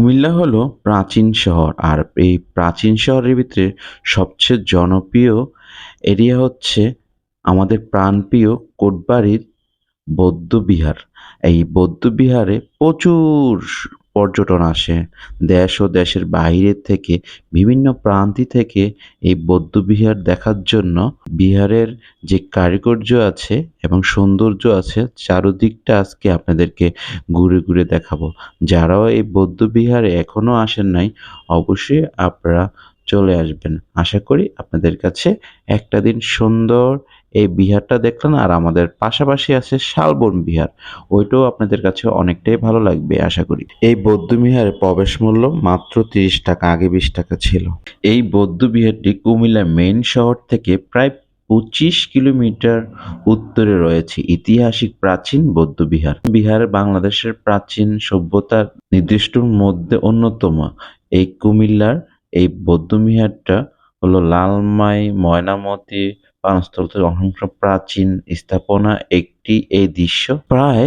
কুমিল্লা হলো প্রাচীন শহর আর এই প্রাচীন শহরের ভিতরে সবচেয়ে জনপ্রিয় এরিয়া হচ্ছে আমাদের প্রাণপ্রিয় কোটবাড়ির বৌদ্ধবিহার। এই বৌদ্ধবিহারে প্রচুর পর্যটন আসে। দেশ ও দেশের বাইরে থেকে, বিভিন্ন প্রান্তি থেকে এই বৌদ্ধবিহার দেখার জন্য বিহারের যে কারুকার্য আছে এবং সৌন্দর্য আছে, চারদিকটা আজকে আপনাদেরকে ঘুরে ঘুরে দেখাবো। যারাও এই বৌদ্ধবিহারে এখনও আসেন নাই, অবশ্যই আপনারা চলে আসবেন। আশা করি আপনাদের কাছে একটা দিন সুন্দর এই বিহারটা দেখলেন আর আমাদের পাশাপাশি আছে শালবন বিহার। ওইটাও আপনাদের কাছে অনেকটাই ভালো লাগবে আশা করি। এই বৌদ্ধ বিহারে প্রবেশ মূল্য মাত্র তিরিশ টাকা আগে বিশ টাকা ছিল। এই বৌদ্ধ বিহারটি কুমিল্লা মেইন শহর থেকে প্রায় পঁচিশ কিলোমিটার উত্তরে রয়েছে ঐতিহাসিক প্রাচীন বৌদ্ধ বিহার। বিহার বাংলাদেশের প্রাচীন সভ্যতার নির্দিষ্টর মধ্যে অন্যতম। এই কুমিল্লার এই বৌদ্ধ বিহারটা হলো লালমাই ময়নামতি পানস্থল থেকে অসংখ্য প্রাচীন স্থাপনা একটি এই দৃশ্য। প্রায়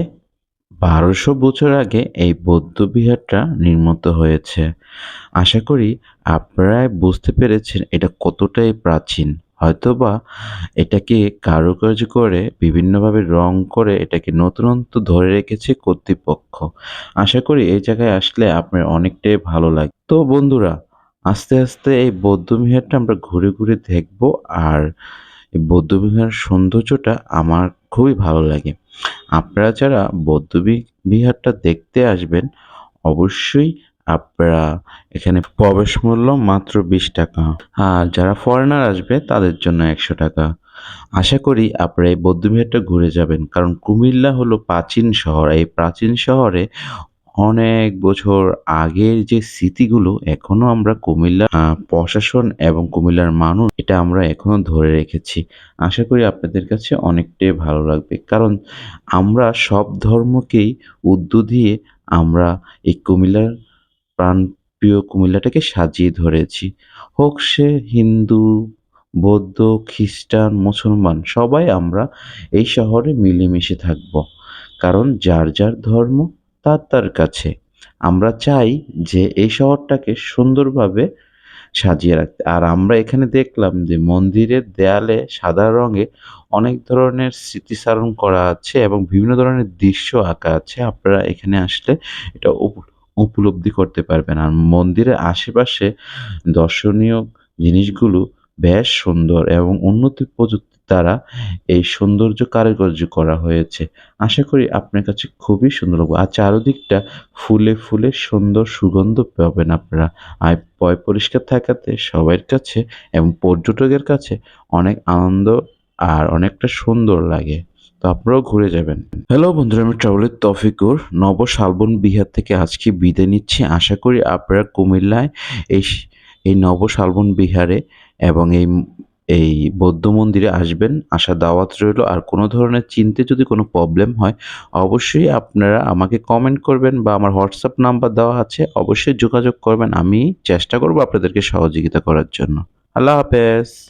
বারোশো বছর আগে এই বৌদ্ধ বিহারটা নির্মিত হয়েছে। আশা করি আপনারা বুঝতে পেরেছেন এটা কতটাই প্রাচীন। হয়তোবা এটাকে কারুকার্য করে, বিভিন্নভাবে রং করে এটাকে নতুনত্ব ধরে রেখেছে কর্তৃপক্ষ। আশা করি এই জায়গায় আসলে আপনার অনেকটাই ভালো লাগে। তো বন্ধুরা, আস্তে আস্তে এই বৌদ্ধ বিহারটা আমরা ঘুরে ঘুরে দেখব আর এই বৌদ্ধ বিহারের সৌন্দর্যটা আমার খুবই ভালো লাগে। আপনারা যারা বৌদ্ধ বিহারটা দেখতে আসবেন, অবশ্যই আপনারা এখানে প্রবেশ মূল্য মাত্র বিশ টাকা। আর যারা ফরেনার আসবে, তাদের জন্য একশো টাকা। আশা করি আপনারা এই বৌদ্ধবিহারটা ঘুরে যাবেন, কারণ কুমিল্লা হলো প্রাচীন শহর। এই প্রাচীন শহরে অনেক বছর আগের যে স্মৃতিগুলো এখনও আমরা কুমিল্লা প্রশাসন এবং কুমিল্লার মানুষ এটা আমরা এখনও ধরে রেখেছি। আশা করি আপনাদের কাছে অনেকটাই ভালো লাগবে। কারণ আমরা সব ধর্মকেই উদ্য দিয়ে আমরা এই কুমিল্লার প্রাণপ্রিয় কুমিল্লাটাকে সাজিয়ে ধরেছি। হোক সে হিন্দু, বৌদ্ধ, খ্রিস্টান, মুসলমান, সবাই আমরা এই শহরে মিলেমিশে থাকব। কারণ যার যার ধর্ম তার কাছে। আমরা চাই যে এই শহরটাকে সুন্দরভাবে সাজিয়ে রাখতে। আর আমরা এখানে দেখলাম যে মন্দিরের দেয়ালে সাদা রঙে অনেক ধরনের স্মৃতিচারণ করা আছে এবং বিভিন্ন ধরনের দৃশ্য আঁকা আছে। আপনারা এখানে আসলে এটা উপ- উপলব্ধি করতে পারবেন। আর মন্দিরের আশেপাশে দর্শনীয় জিনিসগুলো বেশ সুন্দর এবং উন্নত প্রযুক্তির দ্বারা এই সৌন্দর্য কারুকার্য করা হয়েছে। আশা করি আপনার কাছে খুবই সুন্দর লাগবে। আর চারদিকটা ফুলে ফুলে সুন্দর সুগন্ধ পাবেন আপনারা। আর পয় পরিষ্কার থাকাতে সবার কাছে এবং পর্যটকের কাছে অনেক আনন্দ আর অনেকটা সুন্দর লাগে। তো আপনারাও ঘুরে যাবেন। হ্যালো বন্ধুরা, আমি ট্রাভেলের তফিকুর, নব শালবন বিহার থেকে আজকে বিদায় নিচ্ছি। আশা করি আপনারা কুমিল্লায় এই এই নব শালবন বিহারে এবং এই এই বৌদ্ধ মন্দিরে আসবেন আসা দাওয়াত রইল। আর কোনো ধরনের চিনতে যদি কোনো প্রবলেম হয়, অবশ্যই আপনারা আমাকে কমেন্ট করবেন বা আমার হোয়াটসঅ্যাপ নাম্বার দেওয়া আছে, অবশ্যই যোগাযোগ করবেন। আমি চেষ্টা করব আপনাদেরকে সহযোগিতা করার জন্য। আল্লাহ হাফেজ।